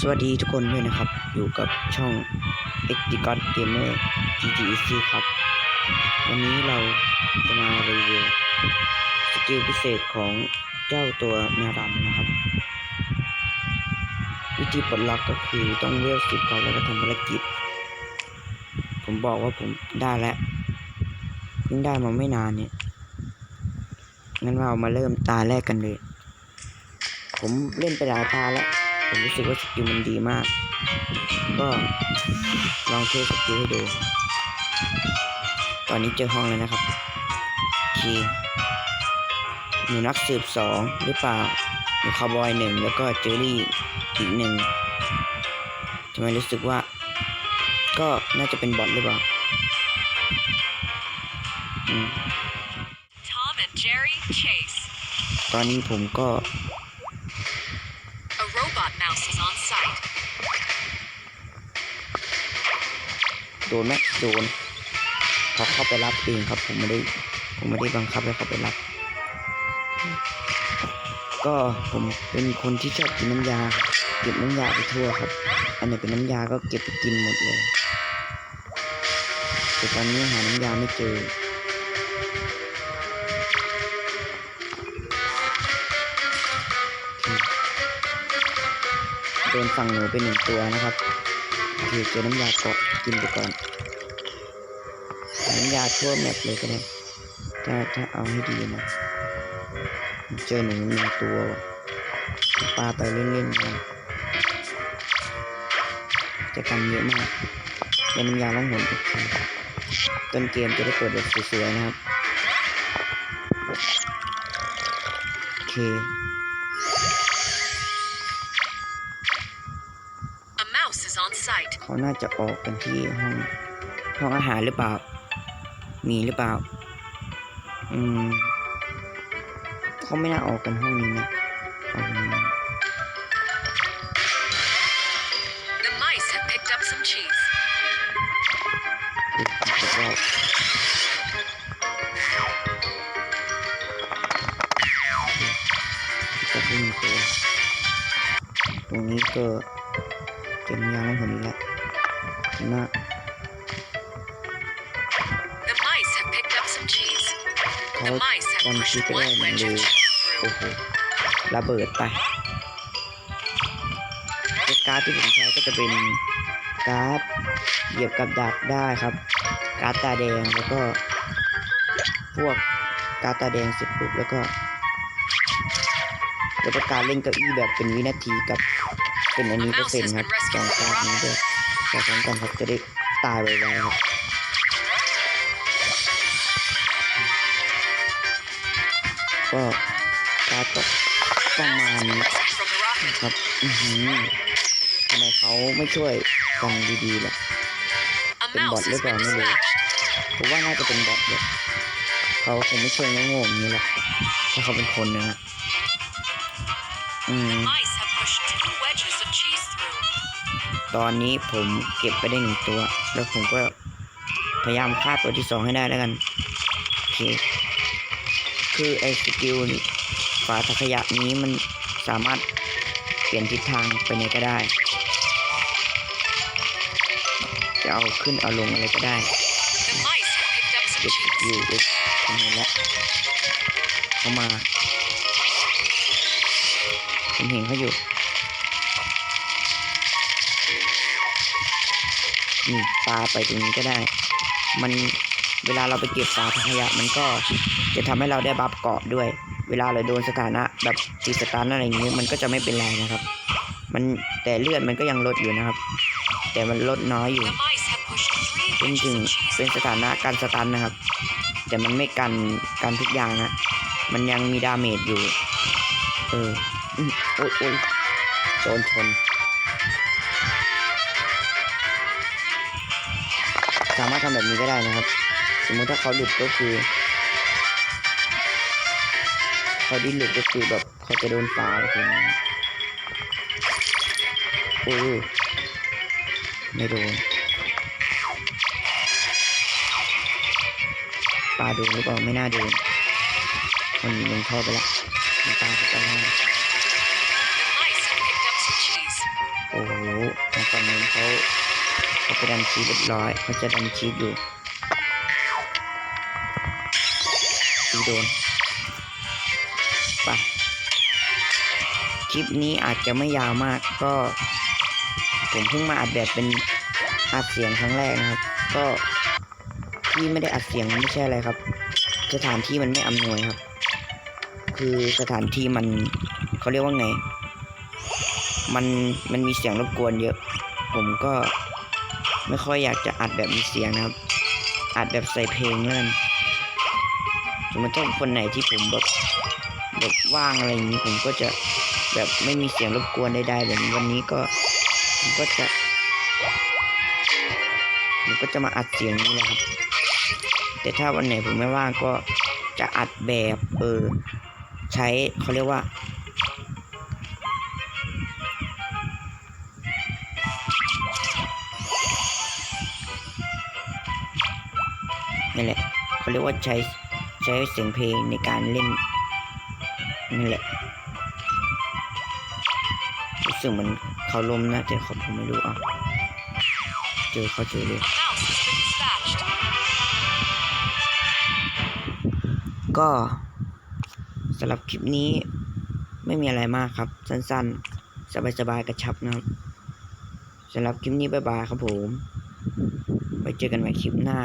สวัสดีทุกคนด้วยนะครับ อยู่กับช่อง x d g o d Gamer GGC ครับ วันนี้เราจะมารีวิวสกิลพิเศษของเจ้าตัวแมวดำนะครับ วิธีปลดล็อกก็คือต้องเวลสิบก่อนแล้วก็ทำภารกิจ ผมบอกว่าผมได้แล้วเพิ่งได้มาไม่นานเนี่ยงั้นเรามาเริ่มตาแรกกันเลย ผมเล่นไปหลายตาแล้ว ผมรู้สึกว่าสกิลมันดีมาก ก็ลองเทสสกิลให้ดู ตอนนี้เจอห้องแล้วนะครับโอเคหนูนักสืบสองหรือเปล่าหนูคาวบอยหนึ่งแล้วก็เจอรี่อีกหนึ่งทำไมรู้สึกว่า ก็น่าจะเป็นบอทหรือเปล่าอืม Tom and Jerry chase. ตอนนี้ผมก็ A robot mouse is on site. โดนไหมโดนเขาเข้าไปรับเองครับ ผมไม่ได้ ผมไม่ได้บังคับให้เขาไปรับ ก็ผมเป็นคนที่ชอบกินน้ำยา เก็บน้ำยาไปทั่วครับ อันไหนเป็นน้ำยาก็เก็บไปกินหมดเลย แต่ตอนนี้หาน้ำยาไม่เจอ โดนฝั่งหนูไปหนึ่งตัวนะครับโอเคเจอน้ำยาเกาะกินไปก่อนน้ำยาทั่วแมปเลยก็ได้ถ้าถ้าเอาให้ดีนะเจอหนูหนึ่งตัวปลาไปเล่นๆนะจะกันเยอะมากเป็นน้ำยาล่องหนโอเคต้นเกมจะได้เปิดแบบสวยๆนะครับโอเค เขาน่าจะออกกันที่ห้องห้องอาหารหรือเปล่า มีหรือเปล่า อืมเขาไม่น่าออกกันห้องนี้นะออกนี้ The mice have picked up some cheese. อุ๊ยจะออกจะขึ้นตัวตรงนี้ก็เก็บยางแล้วคนนี้แหละเห็นมาก The mice have picked up some cheese. เขา The mice have จำ pushed ชื่อก็ได้ one เหมือน wedge ดู of cheese โอ้ through. โหระเบิดไปแต่การ์ดที่ผมใช้ก็จะเป็นการ์ดเหยียบกับดักได้ครับ การ์ดตาแดงแล้วก็ พวกการ์ดตาแดงเสร็จปุ๊บแล้วก็แล้วก็การเล่นเก้าอี้แบบเป็นวินาทีกับ เป็นอันนี้เปอร์เซ็นต์ครับสองการ์ดนี้ด้วยใช้พร้อมกันครับจะได้ตายไวๆครับก็การ์ดก็ประมาณนี้ From the rocket. ครับอือหือทำไมเขาไม่ช่วยกันดีๆล่ะ A เป็นบอท mouse หรือ has เปล่า been ไม่รู้ dispatched. ผมว่าน่าจะเป็นบอทเลยเขาคงไม่ช่วยโง่ๆอย่างนี้หรอกถ้าเขาเป็นคนนะฮะอืม push two wedges of cheese through. ตอนนี้ผมเก็บไปได้หนึ่งตัว แล้วผมก็พยายามฆ่าตัวที่สองให้ได้แล้วกัน โอเค คือไอ้สกิลฝาถังขยะนี้มันสามารถเปลี่ยนทิศทางไปไหนก็ได้ จะเอาขึ้นเอาลงอะไรก็ได้เก็บสกิลเอ็กผมเห็นแล้วเขามา ผมเห็นเขาอยู่นี่ปลาไปตรงนี้ก็ได้ มันเวลาเราไปเก็บปลาถังขยะมันก็จะทำให้เราได้บัฟเกาะด้วย เวลาเราโดนสถานะแบบตีสตาร์นอะไรอย่างนี้มันก็จะไม่เป็นไรนะครับ มันแต่เลือดมันก็ยังลดอยู่นะครับ แต่มันลดน้อยอยู่เป็นถึงเป็นสถานะการสตันนะครับ แต่มันไม่กันกันทุกอย่างนะมันยังมีดาเมจอยู่ เออ โอ๊ยโอ๊ยโดนชนสามารถทำแบบนี้ก็ได้นะครับ สมมติถ้าเขาหลุดก็คือเขาดิ้นหลุดก็คือแบบเขาจะโดนฝาอะไรอย่างนี้โอ้ยไม่โดนปลาโดนหรือเปล่าไม่น่าโดนมันลงท่อไปละมันตามเข้าไปแล้ว เขาเขาไปดันชีเรียบร้อยเขาจะดันชีอยู่ตีโดนไปคลิปนี้อาจจะไม่ยาวมากก็ ผมเพิ่งมาอัดแบบเป็นอัดเสียงครั้งแรกนะครับ ก็ที่ไม่ได้อัดเสียงไม่ใช่อะไรครับ สถานที่มันไม่อำนวยครับ คือสถานที่มันเขาเรียกว่าไง มันมันมีเสียงรบกวนเยอะ ผมก็ไม่ค่อยอยากจะอัดแบบมีเสียงนะครับ อัดแบบใส่เพลงแล้วกันสมมติถ้าคนไหนที่ผมแบบแบบว่างอะไรอย่างนี้ผมก็จะแบบไม่มีเสียงรบกวนใดๆแบบวันนี้ก็ผมก็จะผมก็จะมาอัดเสียงนี้แหละครับ แต่ถ้าวันไหนผมไม่ว่างก็จะอัดแบบเออใช้เขาเรียกว่า นั่แหละเขาเรียกว่าใช้ใช้เสียงเพลงในการเล่นนั่แหละรู้สึกเหมือนเขาลมนะแต่เขาผมไม่รู้อะเจอเขาเจอเลยก็สำหรับคลิปนี้ไม่มีอะไรมากครับ สั้นๆ สบายๆ กระชับนะครับสำหรับคลิปนี้ บ๊ายบายครับผมไว้เจอกันใหม่คลิปหน้า